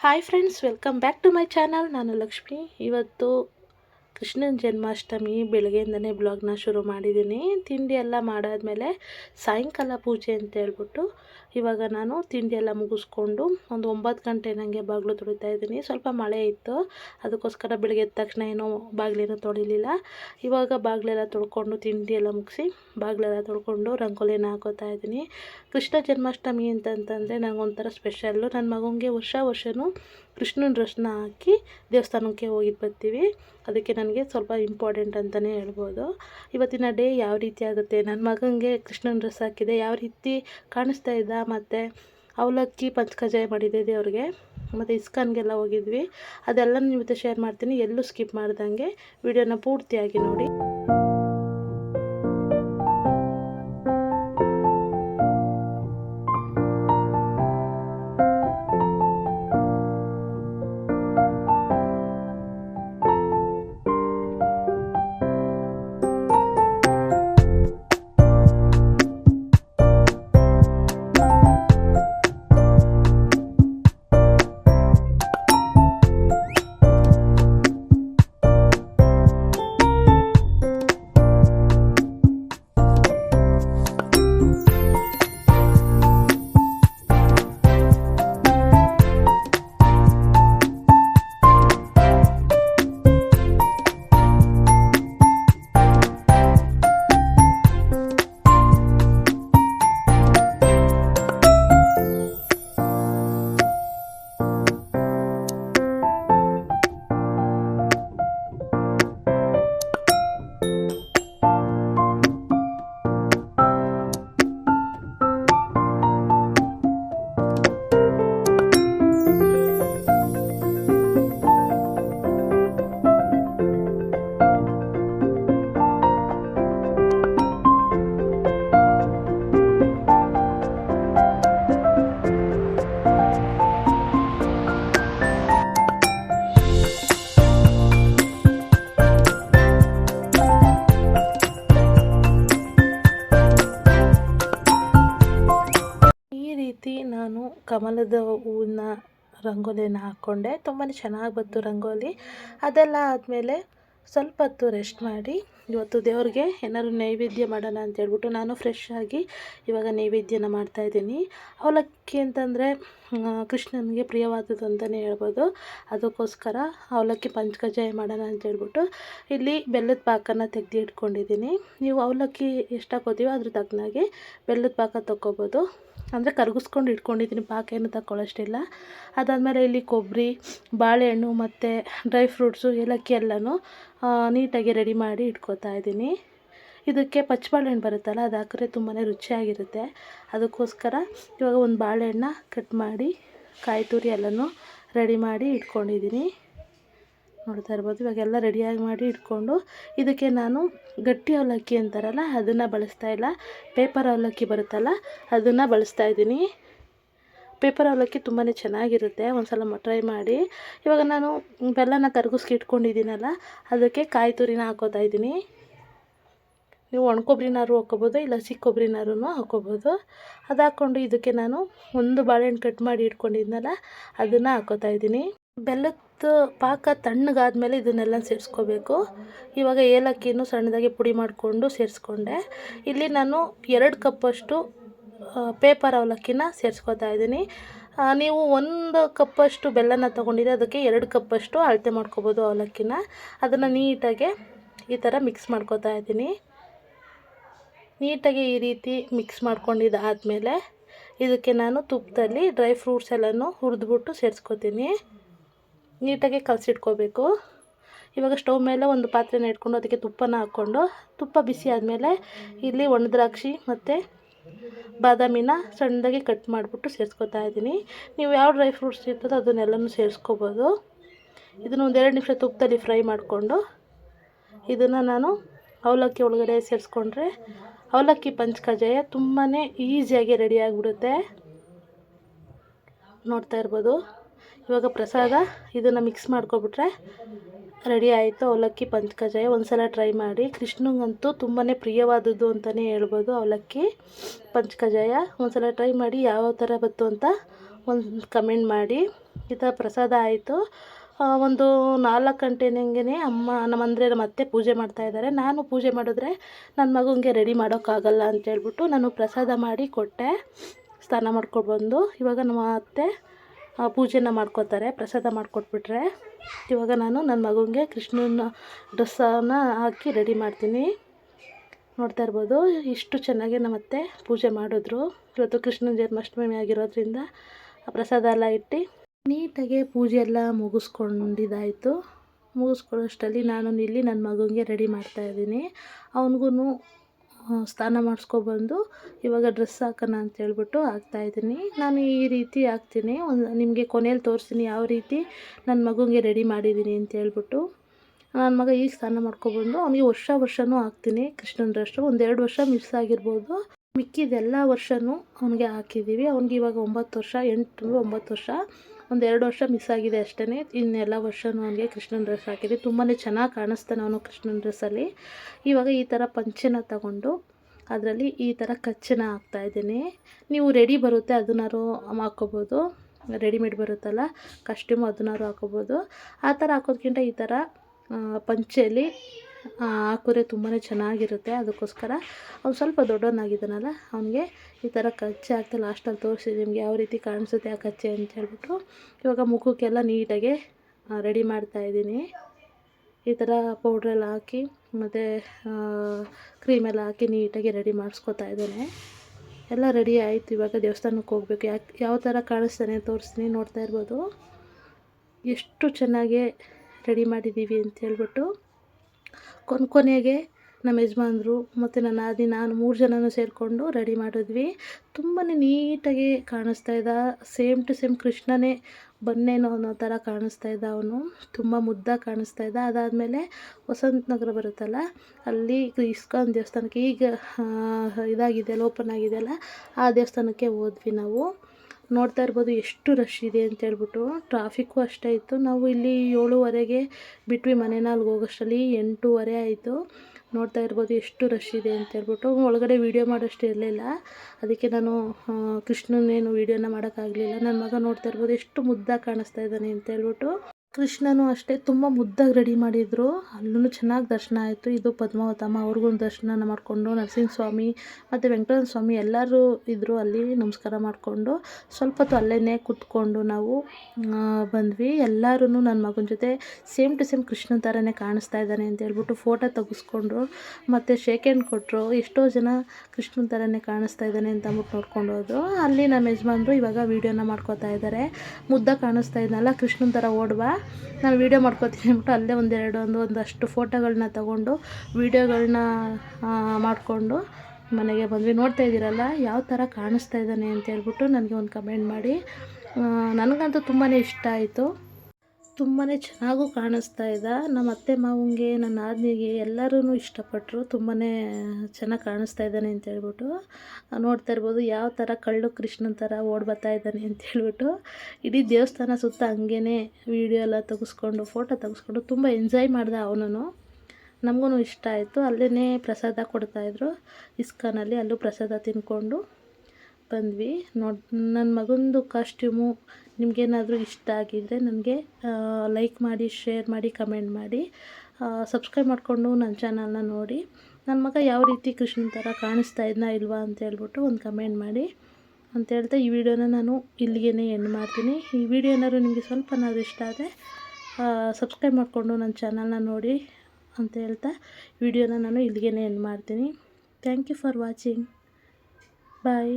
Hi friends welcome back to my channel ನಾನು ಲಕ್ಷ್ಮಿ. ಇವತ್ತು ಕೃಷ್ಣನ ಜನ್ಮಾಷ್ಟಮಿ ಬೆಳಗ್ಗೆಯಿಂದನೇ ಬ್ಲಾಗ್ನ ಶುರು ಮಾಡಿದ್ದೀನಿ. ತಿಂಡಿ ಎಲ್ಲ ಮಾಡಾದಮೇಲೆ ಸಾಯಂಕಾಲ ಪೂಜೆ ಅಂತ ಹೇಳ್ಬಿಟ್ಟು ಇವಾಗ ನಾನು ತಿಂಡಿ ಎಲ್ಲ ಮುಗಿಸ್ಕೊಂಡು ಒಂದು ಒಂಬತ್ತು ಗಂಟೆ ನನಗೆ ಬಾಗಿಲು ತೊಳಿತಾ ಇದ್ದೀನಿ. ಸ್ವಲ್ಪ ಮಳೆ ಇತ್ತು, ಅದಕ್ಕೋಸ್ಕರ ಬೆಳಗ್ಗೆ ಎದ್ದ ತಕ್ಷಣ ಏನೂ ಬಾಗಿಲೇನು ತೊಳಿಲಿಲ್ಲ. ಇವಾಗ ಬಾಗಿಲೆಲ್ಲ ತೊಳ್ಕೊಂಡು ತಿಂಡಿ ಎಲ್ಲ ಮುಗಿಸಿ ಬಾಗಿಲೆಲ್ಲ ತೊಳ್ಕೊಂಡು ರಂಗೋಲಿನ ಹಾಕೋತಾ ಇದ್ದೀನಿ. ಕೃಷ್ಣ ಜನ್ಮಾಷ್ಟಮಿ ಅಂತಂತಂದರೆ ನನಗೊಂಥರ ಸ್ಪೆಷಲ್ಲು. ನನ್ನ ಮಗನಿಗೆ ವರ್ಷ ವರ್ಷವೂ ಕೃಷ್ಣನ ರಶ್ನ ಹಾಕಿ ದೇವಸ್ಥಾನಕ್ಕೆ ಹೋಗಿ ಬರ್ತೀವಿ. ಅದಕ್ಕೆ ನನಗೆ ಸ್ವಲ್ಪ ಇಂಪಾರ್ಟೆಂಟ್ ಅಂತಲೇ ಹೇಳ್ಬೋದು. ಇವತ್ತಿನ ಡೇ ಯಾವ ರೀತಿ ಆಗುತ್ತೆ? ನನ್ನ ಮಗನಿಗೆ ಕೃಷ್ಣನ ರಸ ಹಾಕಿದೆ. ಯಾವ ರೀತಿ ಕಾಣಿಸ್ತಾ ಇದ್ದ ಮತ್ತು ಅವಲಕ್ಕಿ ಪಂಚಕಜಾಯ ಮಾಡಿದ್ದೆ ದೇವ್ರಿಗೆ. ಮತ್ತು ಇಸ್ಕಾನ್ಗೆಲ್ಲ ಹೋಗಿದ್ವಿ. ಅದೆಲ್ಲ ನಿಮ್ಮ ಜೊತೆ ಶೇರ್ ಮಾಡ್ತೀನಿ. ಎಲ್ಲೂ ಸ್ಕಿಪ್ ಮಾಡ್ದಂಗೆ. ವಿಡಿಯೋನ ಪೂರ್ತಿಯಾಗಿ ನೋಡಿ. ಕಮಲದ ಹೂವನ್ನ ರಂಗೋಲಿನ ಹಾಕ್ಕೊಂಡೆ ತುಂಬಾ ಚೆನ್ನಾಗಿ ಬಂತು ರಂಗೋಲಿ. ಅದೆಲ್ಲ ಆದಮೇಲೆ ಸ್ವಲ್ಪ ಹೊತ್ತು ರೆಸ್ಟ್ ಮಾಡಿ, ಇವತ್ತು ದೇವ್ರಿಗೆ ಏನಾದ್ರು ನೈವೇದ್ಯ ಮಾಡೋಣ ಅಂತ ಹೇಳ್ಬಿಟ್ಟು ನಾನು ಫ್ರೆಶ್ ಆಗಿ ಇವಾಗ ನೈವೇದ್ಯನ ಮಾಡ್ತಾಯಿದ್ದೀನಿ ಅವಲಕ್ಕಿ ಅಂತಂದರೆ ಕೃಷ್ಣನಿಗೆ ಪ್ರಿಯವಾದದ್ದು ಅಂತಲೇ ಹೇಳ್ಬೋದು. ಅದಕ್ಕೋಸ್ಕರ ಅವಲಕ್ಕಿ ಪಂಚಕಜಾಯ ಮಾಡೋಣ ಅಂತ ಹೇಳ್ಬಿಟ್ಟು ಇಲ್ಲಿ ಬೆಲ್ಲದ ಪಾಕನ ತೆಗೆದು ಇಟ್ಕೊಂಡಿದ್ದೀನಿ ನೀವು ಅವಲಕ್ಕಿ ಎಷ್ಟು ಹಾಕೋತೀವೋ ಅದ್ರ ತಕ್ಕನಾಗಿ ಬೆಲ್ಲದ ಪಾಕ ತೊಗೊಬೋದು ಅಂದರೆ ಕರಗಿಸ್ಕೊಂಡು ಇಟ್ಕೊಂಡಿದ್ದೀನಿ ಪಾಕ ಏನು ತಗೊಳ್ಳೋಷ್ಟಿಲ್ಲ ಅದಾದಮೇಲೆ ಇಲ್ಲಿ ಕೊಬ್ಬರಿ, ಬಾಳೆಹಣ್ಣು ಮತ್ತು ಡ್ರೈ ಫ್ರೂಟ್ಸು, ಏಲಕ್ಕಿ ಎಲ್ಲನೂ ನೀಟಾಗಿ ರೆಡಿ ಮಾಡಿ ಇಟ್ಕೋತಾ ಇದ್ದೀನಿ. ಇದಕ್ಕೆ ಪಚ್ಚಬಾಳೆಹಣ್ಣು ಬರುತ್ತಲ್ಲ, ಅದು ಹಾಕಿದ್ರೆ ತುಂಬಾ ರುಚಿಯಾಗಿರುತ್ತೆ. ಅದಕ್ಕೋಸ್ಕರ ಇವಾಗ ಒಂದು ಬಾಳೆಹಣ್ಣ ಕಟ್ ಮಾಡಿ, ಕಾಯಿ ತುರಿ ಎಲ್ಲನೂ ರೆಡಿ ಮಾಡಿ ಇಟ್ಕೊಂಡಿದ್ದೀನಿ. ನೋಡ್ತಾ ಇರ್ಬೋದು. ಇವಾಗೆಲ್ಲ ರೆಡಿಯಾಗಿ ಮಾಡಿ ಇಟ್ಕೊಂಡು ಇದಕ್ಕೆ ನಾನು ಗಟ್ಟಿ ಅವಲಕ್ಕಿ ಅಂತಾರಲ್ಲ, ಅದನ್ನು ಬಳಸ್ತಾ ಇಲ್ಲ. ಪೇಪರ್ ಅವಲಕ್ಕಿ ಬರುತ್ತಲ್ಲ, ಅದನ್ನು ಬಳಸ್ತಾ ಇದ್ದೀನಿ. ಪೇಪರ್ ಅವಲಕ್ಕಿ ತುಂಬಾ ಚೆನ್ನಾಗಿರುತ್ತೆ. ಒಂದು ಸಲ ಟ್ರೈ ಮಾಡಿ. ಇವಾಗ ನಾನು ಬೆಲ್ಲನ ಕರ್ಗಿಸ್ಕಿ ಇಟ್ಕೊಂಡಿದ್ದೀನಲ್ಲ, ಅದಕ್ಕೆ ಕಾಯಿ ತುರಿನ ಹಾಕೋತಾ ಇದ್ದೀನಿ. ನೀವು ಒಣ ಹಾಕ್ಕೋಬೋದು ಇಲ್ಲ ಸಿಕ್ಕೊಬ್ರಿನಾರು ಹಾಕ್ಕೋಬೋದು ಅದು ಹಾಕ್ಕೊಂಡು ಇದಕ್ಕೆ ನಾನು ಒಂದು ಬಾಳೆಹಣ್ಣು ಕಟ್ ಮಾಡಿ ಇಟ್ಕೊಂಡಿದ್ನಲ್ಲ, ಅದನ್ನು ಹಾಕೋತಾ ಇದ್ದೀನಿ. ಬೆಲ್ಲದ ಪಾಕ ತಣ್ಣಗಾದ್ಮೇಲೆ ಇದನ್ನೆಲ್ಲ ಸೇರಿಸ್ಕೋಬೇಕು. ಇವಾಗ ಏಲಕ್ಕಿನೂ ಸಣ್ಣದಾಗಿ ಪುಡಿ ಮಾಡಿಕೊಂಡು ಸೇರಿಸ್ಕೊಂಡೆ. ಇಲ್ಲಿ ನಾನು ಎರಡು ಕಪ್ಪಷ್ಟು ಪೇಪರ್ ಅವಲಕ್ಕಿನ ಸೇರಿಸ್ಕೋತಾ ಇದ್ದೀನಿ. ನೀವು ಒಂದು ಕಪ್ಪಷ್ಟು ಬೆಲ್ಲನ ತೊಗೊಂಡಿದ್ರೆ ಅದಕ್ಕೆ ಎರಡು ಕಪ್ಪಷ್ಟು ಅಳತೆ ಮಾಡ್ಕೋಬೋದು ಅವಲಕ್ಕಿನ. ಅದನ್ನು ನೀಟಾಗಿ ಈ ಥರ ಮಿಕ್ಸ್ ಮಾಡ್ಕೋತಾ ಇದ್ದೀನಿ. ನೀಟಾಗಿ ಈ ರೀತಿ ಮಿಕ್ಸ್ ಮಾಡ್ಕೊಂಡಿದ್ದಾದಮೇಲೆ ಇದಕ್ಕೆ ನಾನು ತುಪ್ಪದಲ್ಲಿ ಡ್ರೈ ಫ್ರೂಟ್ಸ್ ಎಲ್ಲನೂ ಹುರಿದ್ಬಿಟ್ಟು ಸೇರಿಸ್ಕೊತೀನಿ. ನೀಟಾಗಿ ಕಲಸಿಟ್ಕೋಬೇಕು. ಇವಾಗ ಸ್ಟವ್ ಮೇಲೆ ಒಂದು ಪಾತ್ರೆನ ಇಟ್ಕೊಂಡು ಅದಕ್ಕೆ ತುಪ್ಪನ ಹಾಕ್ಕೊಂಡು, ತುಪ್ಪ ಬಿಸಿ ಆದಮೇಲೆ ಇಲ್ಲಿ ಒಣ ದ್ರಾಕ್ಷಿ ಮತ್ತು ಬಾದಾಮಿನ ಸಣ್ಣದಾಗಿ ಕಟ್ ಮಾಡಿಬಿಟ್ಟು ಸೇರಿಸ್ಕೊತಾ ಇದ್ದೀನಿ. ನೀವು ಯಾವ ಡ್ರೈ ಫ್ರೂಟ್ಸ್ ಇರ್ತದೋ ಅದನ್ನೆಲ್ಲನೂ ಸೇರಿಸ್ಕೋಬೋದು. ಇದನ್ನು ಒಂದೆರಡು ನಿಮಿಷ ತುಪ್ಪದಲ್ಲಿ ಫ್ರೈ ಮಾಡಿಕೊಂಡು, ಇದನ್ನು ನಾನು ಅವಲಕ್ಕಿ ಒಳಗಡೆ ಸೇರಿಸ್ಕೊಂಡ್ರೆ ಅವಲಕ್ಕಿ ಪಂಚಕಜಾಯ ತುಂಬಾ ಈಸಿಯಾಗಿ ರೆಡಿ ಆಗಿಬಿಡುತ್ತೆ. ನೋಡ್ತಾ ಇರ್ಬೋದು. ಇವಾಗ ಪ್ರಸಾದ ಇದನ್ನು ಮಿಕ್ಸ್ ಮಾಡ್ಕೊಬಿಟ್ರೆ ರೆಡಿ ಆಯಿತು. ಅವಲಕ್ಕಿ ಪಂಚಕಜಾಯ ಒಂದು ಸಲ ಟ್ರೈ ಮಾಡಿ. ಕೃಷ್ಣಂಗಂತೂ ತುಂಬಾ ಪ್ರಿಯವಾದದ್ದು ಅಂತಲೇ ಹೇಳ್ಬೋದು. ಅವಲಕ್ಕಿ ಪಂಚಕಜಾಯ ಒಂದು ಸಲ ಟ್ರೈ ಮಾಡಿ ಯಾವ ಥರ ಬಂತು ಅಂತ ಒಂದು ಕಮೆಂಟ್ ಮಾಡಿ. ಈ ಪ್ರಸಾದ ಆಯಿತು. ಒಂದು ನಾಲ್ಕು ಗಂಟೆನಂಗೆ ಅಮ್ಮ ನಮ್ಮ ಅಂದರೆ ನಮ್ಮ ಅತ್ತೆ ಪೂಜೆ ಮಾಡ್ತಾಯಿದ್ದಾರೆ ನಾನು ಪೂಜೆ ಮಾಡಿದ್ರೆ ನನ್ನ ಮಗುಗೆ ರೆಡಿ ಮಾಡೋಕ್ಕಾಗಲ್ಲ ಅಂತೇಳ್ಬಿಟ್ಟು ನಾನು ಪ್ರಸಾದ ಮಾಡಿ ಕೊಟ್ಟೆ. ಸ್ನಾನ ಮಾಡ್ಕೊಂಡು ಬಂದು. ಇವಾಗ ನಮ್ಮ ಅತ್ತೆ ಪೂಜೆನ ಮಾಡ್ಕೋತಾರೆ, ಪ್ರಸಾದ ಮಾಡಿಕೊಟ್ಬಿಟ್ರೆ. ಇವಾಗ ನಾನು ನನ್ನ ಮಗುನಿಗೆ ಕೃಷ್ಣನ ಡ್ರೆಸ್ಸನ್ನು ಹಾಕಿ ರೆಡಿ ಮಾಡ್ತೀನಿ. ನೋಡ್ತಾ ಇರ್ಬೋದು, ಇಷ್ಟು ಚೆನ್ನಾಗಿ ನಮ್ಮ ಅತ್ತೆ ಪೂಜೆ ಮಾಡಿದ್ರು. ಇವತ್ತು ಕೃಷ್ಣನ ಜನ್ಮಾಷ್ಟಮಿ ಆಗಿರೋದ್ರಿಂದ ಆ ಪ್ರಸಾದ ಎಲ್ಲ ಇಟ್ಟು ನೀಟಾಗಿ ಪೂಜೆ ಎಲ್ಲ ಮುಗಿಸ್ಕೊಂಡಿದ್ದಾಯಿತು. ಮುಗಿಸ್ಕೊಳ್ಳೋಷ್ಟರಲ್ಲಿ ನಾನು ಇಲ್ಲಿ ನನ್ನ ಮಗುನಿಗೆ ರೆಡಿ ಮಾಡ್ತಾಯಿದ್ದೀನಿ ಅವನಿಗೂ ಸ್ನಾನ ಮಾಡಿಸ್ಕೊಬಂದು ಇವಾಗ ಡ್ರೆಸ್ ಹಾಕೋಣ ಅಂತೇಳ್ಬಿಟ್ಟು ಹಾಕ್ತಾಯಿದ್ದೀನಿ ನಾನು ಈ ರೀತಿ ಹಾಕ್ತೀನಿ. ಒಂದು ನಿಮಗೆ ಕೊನೆಯಲ್ಲಿ ತೋರಿಸ್ತೀನಿ ಯಾವ ರೀತಿ ನನ್ನ ಮಗುಗೆ ರೆಡಿ ಮಾಡಿದ್ದೀನಿ ಅಂತೇಳ್ಬಿಟ್ಟು ನನ್ನ ಮಗ ಈಗ ಸ್ನಾನ ಮಾಡ್ಕೊಬಂದು ಅವನಿಗೆ ವರ್ಷ ವರ್ಷವೂ ಹಾಕ್ತೀನಿ. ಕೃಷ್ಣನ ಡ್ರೆಸ್ಸು ಒಂದೆರಡು ವರ್ಷ ಮಿಸ್ ಆಗಿರ್ಬೋದು. ಮಿಕ್ಕಿದೆಲ್ಲ ವರ್ಷವೂ ಅವನಿಗೆ ಹಾಕಿದ್ದೀವಿ. ಅವ್ನಿಗೆ ಇವಾಗ ಒಂಬತ್ತು ವರ್ಷ, ಎಂಟು, ಒಂಬತ್ತು ವರ್ಷ. ಒಂದೆರಡು ವರ್ಷ ಮಿಸ್ ಆಗಿದೆ ಅಷ್ಟೇ ಇನ್ನೆಲ್ಲ ವರ್ಷನೂ ಅವನಿಗೆ ಕೃಷ್ಣನ ಡ್ರೆಸ್ ಹಾಕಿದೆ. ತುಂಬಾ ಚೆನ್ನಾಗಿ ಕಾಣಿಸ್ತಾನೆ ಅವನು ಕೃಷ್ಣನ ಡ್ರೆಸ್ಸಲ್ಲಿ ಇವಾಗ ಈ ಥರ ಪಂಚೆನ ತಗೊಂಡು ಅದರಲ್ಲಿ ಈ ಥರ ಕಚ್ಚನ ಹಾಕ್ತಾಯಿದ್ದೀನಿ ನೀವು ರೆಡಿ ಬರುತ್ತೆ ಅದನ್ನಾರು ಹಾಕ್ಕೋಬೋದು. ರೆಡಿಮೇಡ್ ಬರುತ್ತಲ್ಲ ಕಸ್ಟ್ಯೂಮ್ ಅದನ್ನಾರು ಹಾಕೋಬೋದು ಆ ಥರ ಹಾಕೋದ್ಕಿಂತ ಈ ಥರ ಪಂಚೆಯಲ್ಲಿ ಆ, ಹಾಕಿದ್ರೆ ತುಂಬಾ ಚೆನ್ನಾಗಿರುತ್ತೆ. ಅದಕ್ಕೋಸ್ಕರ ಅವ್ನು ಸ್ವಲ್ಪ ದೊಡ್ಡವನಾಗಿದ್ದಾನಲ್ಲ ಅವನಿಗೆ ಈ ಥರ ಕಚ್ಚೆ ಹಾಕ್ತಾ ಲಾಸ್ಟಲ್ಲಿ ತೋರಿಸಿ ನಿಮಗೆ ಯಾವ ರೀತಿ ಕಾಣಿಸುತ್ತೆ ಆ ಕಚ್ಚೆ ಅಂತ ಹೇಳ್ಬಿಟ್ಟು ಇವಾಗ ಮುಖಕ್ಕೆಲ್ಲ ನೀಟಾಗಿ ರೆಡಿ ಮಾಡ್ತಾಯಿದ್ದೀನಿ ಈ ಥರ ಪೌಡ್ರೆಲ್ಲ ಹಾಕಿ ಮತ್ತು ಕ್ರೀಮೆಲ್ಲ ಹಾಕಿ ನೀಟಾಗಿ ರೆಡಿ ಮಾಡಿಸ್ಕೊತಾ ಇದ್ದಾನೆ. ಎಲ್ಲ ರೆಡಿ ಆಯಿತು ಇವಾಗ ದೇವಸ್ಥಾನಕ್ಕೆ ಹೋಗ್ಬೇಕು. ಯಾಕೆ ಯಾವ ಥರ ಕಾಣಿಸ್ತಾನೆ ತೋರಿಸ್ತೀನಿ ನೋಡ್ತಾ ಇರ್ಬೋದು. ಎಷ್ಟು ಚೆನ್ನಾಗಿ ರೆಡಿ ಮಾಡಿದ್ದೀವಿ ಅಂತ ಹೇಳ್ಬಿಟ್ಟು ಕೊನೆ, ಕೊನೆಗೆ ನಮ್ಮ ಯಜಮಾನ್ರು ಮತ್ತು ನನ್ನ ಆದಿ ನಾನು ಮೂರು ಜನನೂ ಸೇರಿಕೊಂಡು ರೆಡಿ ಮಾಡಿದ್ವಿ. ತುಂಬಾ ನೀಟಾಗಿ ಕಾಣಿಸ್ತಾ ಇದ್ದ ಸೇಮ್ ಟು ಸೇಮ್ ಕೃಷ್ಣನೇ ಬನ್ನೇನೋ ಅನ್ನೋ ಥರ ಕಾಣಿಸ್ತಾ ಇದ್ದ ಅವನು. ತುಂಬ ಮುದ್ದಾಗಿ ಕಾಣಿಸ್ತಾ ಇದ್ದ. ಅದಾದಮೇಲೆ ವಸಂತ ನಗರ ಬರುತ್ತಲ್ಲ, ಅಲ್ಲಿ ಇಸ್ಕಾನ್ ದೇವಸ್ಥಾನಕ್ಕೆ ಈಗ ಇದಾಗಿದೆಯಲ್ಲ ಓಪನ್ ಆಗಿದೆಯಲ್ಲ ಆ ದೇವಸ್ಥಾನಕ್ಕೆ ಹೋದ್ವಿ ನಾವು. ನೋಡ್ತಾ ಇರ್ಬೋದು ಎಷ್ಟು ರಶ್ ಇದೆ ಅಂತ ಹೇಳ್ಬಿಟ್ಟು. ಟ್ರಾಫಿಕ್ಕು ಅಷ್ಟೇ ಇತ್ತು. ನಾವು ಇಲ್ಲಿ ಏಳುವರೆಗೆ ಬಿಟ್ವಿ ಮನೇನ ಅಲ್ಲಿ ಹೋಗೋಷ್ಟರಲ್ಲಿ ಎಂಟೂವರೆ ಆಯಿತು. ನೋಡ್ತಾ ಇರ್ಬೋದು ಎಷ್ಟು ರಶ್ ಇದೆ ಅಂತ ಹೇಳ್ಬಿಟ್ಟು. ಒಳಗಡೆ ವೀಡಿಯೋ ಮಾಡೋಷ್ಟು ಇರಲಿಲ್ಲ. ಅದಕ್ಕೆ ನಾನು ಕೃಷ್ಣನೇನು ವೀಡಿಯೋನ ಮಾಡೋಕ್ಕಾಗಲಿಲ್ಲ. ನನ್ನ ಮಗ ನೋಡ್ತಾ ಇರ್ಬೋದು ಎಷ್ಟು ಮುದ್ದಾಗಿ ಕಾಣಿಸ್ತಾ ಇದ್ದಾನೆ ಅಂತ ಹೇಳ್ಬಿಟ್ಟು. ಕೃಷ್ಣನೂ ಅಷ್ಟೇ ತುಂಬ ಮುದ್ದಾಗಿ ರೆಡಿ ಮಾಡಿದರು. ಅಲ್ಲೂ ಚೆನ್ನಾಗಿ ದರ್ಶನ ಆಯಿತು. ಇದು ಪದ್ಮಾವತಮ್ಮ, ಅವ್ರಿಗೂ ದರ್ಶನ ಮಾಡಿಕೊಂಡು ನರಸಿಂಹ ಸ್ವಾಮಿ ಮತ್ತು ವೆಂಕಟರಮಣ ಸ್ವಾಮಿ ಎಲ್ಲರೂ ಇದ್ದರು ಅಲ್ಲಿ ನಮಸ್ಕಾರ ಮಾಡಿಕೊಂಡು. ಸ್ವಲ್ಪ ಹೊತ್ತು ಅಲ್ಲೇ ಕೂತ್ಕೊಂಡು ನಾವು ಬಂದ್ವಿ. ಎಲ್ಲರೂ ನನ್ನ ಮಗನ ಜೊತೆ ಸೇಮ್ ಟು ಸೇಮ್ ಕೃಷ್ಣನ ಥರನೇ ಕಾಣಿಸ್ತಾ ಇದ್ದಾನೆ ಅಂತ ಹೇಳ್ಬಿಟ್ಟು ಫೋಟೋ ತೆಗೆಸ್ಕೊಂಡ್ರು. ಮತ್ತು ಶೇಕ್ ಹ್ಯಾಂಡ್ ಕೊಟ್ಟರು ಎಷ್ಟೋ ಜನ ಕೃಷ್ಣನ ಥರನೇ ಕಾಣಿಸ್ತಾ ಇದ್ದಾನೆ ಅಂತ ಅಂದ್ಬಿಟ್ಟು ನೋಡ್ಕೊಂಡು ಹೋದ್ರು. ಅಲ್ಲಿ ನಮ್ಮ ಯಜಮಾನ್ರು ಇವಾಗ ವೀಡಿಯೋನ ಮಾಡ್ಕೋತಾ ಇದ್ದಾರೆ ಮುದ್ದ ಕಾಣಿಸ್ತಾ ಇದ್ನಲ್ಲ ಕೃಷ್ಣನ ಥರ ಓಡ್ಬಾ ನಾನು ವೀಡಿಯೋ ಮಾಡ್ಕೊತೀನಿ ಅಂದ್ಬಿಟ್ಟು ಅಲ್ಲೇ ಒಂದೆರಡು, ಒಂದು, ಒಂದಷ್ಟು ಫೋಟೋಗಳನ್ನ ತಗೊಂಡು ವೀಡಿಯೋಗಳನ್ನ ಮಾಡಿಕೊಂಡು ಮನೆಗೆ ಬಂದ್ವಿ. ನೋಡ್ತಾ ಇದ್ದೀರಲ್ಲ, ಯಾವ ಥರ ಕಾಣಿಸ್ತಾ ಇದ್ದಾನೆ ಅಂತ ಹೇಳ್ಬಿಟ್ಟು ನನಗೆ ಒಂದು ಕಮೆಂಟ್ ಮಾಡಿ. ನನಗಂತೂ ತುಂಬಾ ಇಷ್ಟ ಆಯಿತು. ತುಂಬಾ ಚೆನ್ನಾಗೂ ಕಾಣಿಸ್ತಾ ಇದ್ದ ನಮ್ಮ ಅತ್ತೆ ಮಾವಂಗೆ, ನನ್ನ ಆದ್ನಿಗೆ ಎಲ್ಲರೂ ಇಷ್ಟಪಟ್ಟರು ತುಂಬಾ ಚೆನ್ನಾಗಿ ಕಾಣಿಸ್ತಾ ಇದ್ದಾನೆ ಅಂತ ಹೇಳ್ಬಿಟ್ಟು. ನೋಡ್ತಾ ಇರ್ಬೋದು ಯಾವ ಥರ ಕಳ್ಳು ಕೃಷ್ಣನ ಥರ ಓಡ್ ಬರ್ತಾ ಇದ್ದಾನೆ ಅಂತ ಹೇಳ್ಬಿಟ್ಟು. ಇಡೀ ದೇವಸ್ಥಾನ ಸುತ್ತ ಹಂಗೇ ವೀಡಿಯೋ ಎಲ್ಲ ತೆಗೆಸ್ಕೊಂಡು ಫೋಟೋ ತೆಗೆಸ್ಕೊಂಡು ತುಂಬ ಎಂಜಾಯ್ ಮಾಡ್ದೆ ಅವನು ನಮಗೂ ಇಷ್ಟ ಆಯಿತು. ಅಲ್ಲೇ ಪ್ರಸಾದ ಕೊಡ್ತಾಯಿದ್ರು ಇಸ್ಕಾನಲ್ಲಿ ಅಲ್ಲೂ ಪ್ರಸಾದ ತಿನ್ಕೊಂಡು. ಬಂದ್ವಿ. ನೋಡಿ ನನ್ನ ಮಗಂದು ಕಾಸ್ಟ್ಯೂಮು ನಿಮಗೇನಾದರೂ ಇಷ್ಟ ಆಗಿದ್ದರೆ ನನಗೆ ಲೈಕ್ ಮಾಡಿ ಶೇರ್ ಮಾಡಿ ಕಮೆಂಟ್ ಮಾಡಿ. ಸಬ್ಸ್ಕ್ರೈಬ್ ಮಾಡಿಕೊಂಡು ನನ್ನ ಚಾನಲ್ನ ನೋಡಿ. ನನ್ನ ಮಗ ಯಾವ ರೀತಿ ಕೃಷ್ಣನ ಥರ ಕಾಣಿಸ್ತಾ ಇದ್ನಾ ಇಲ್ವಾ ಅಂತ ಹೇಳ್ಬಿಟ್ಟು ಒಂದು ಕಮೆಂಟ್ ಮಾಡಿ. ಅಂತ ಹೇಳ್ತಾ ಈ ವಿಡಿಯೋನ ನಾನು ಇಲ್ಲಿಗೆ ಎಂಡ್ ಮಾಡ್ತೀನಿ. ಈ ವಿಡಿಯೋ ಏನಾದ್ರು ನಿಮಗೆ ಸ್ವಲ್ಪನಾದ್ರು ಇಷ್ಟ ಆದರೆ ಸಬ್ಸ್ಕ್ರೈಬ್ ಮಾಡಿಕೊಂಡು ನನ್ನ ಚಾನಲ್ನ ನೋಡಿ ಅಂತ ಹೇಳ್ತಾ ವಿಡಿಯೋನ ನಾನು ಇಲ್ಲಿಗೆ ಎಂಡ್ ಮಾಡ್ತೀನಿ. Thank you for watching bye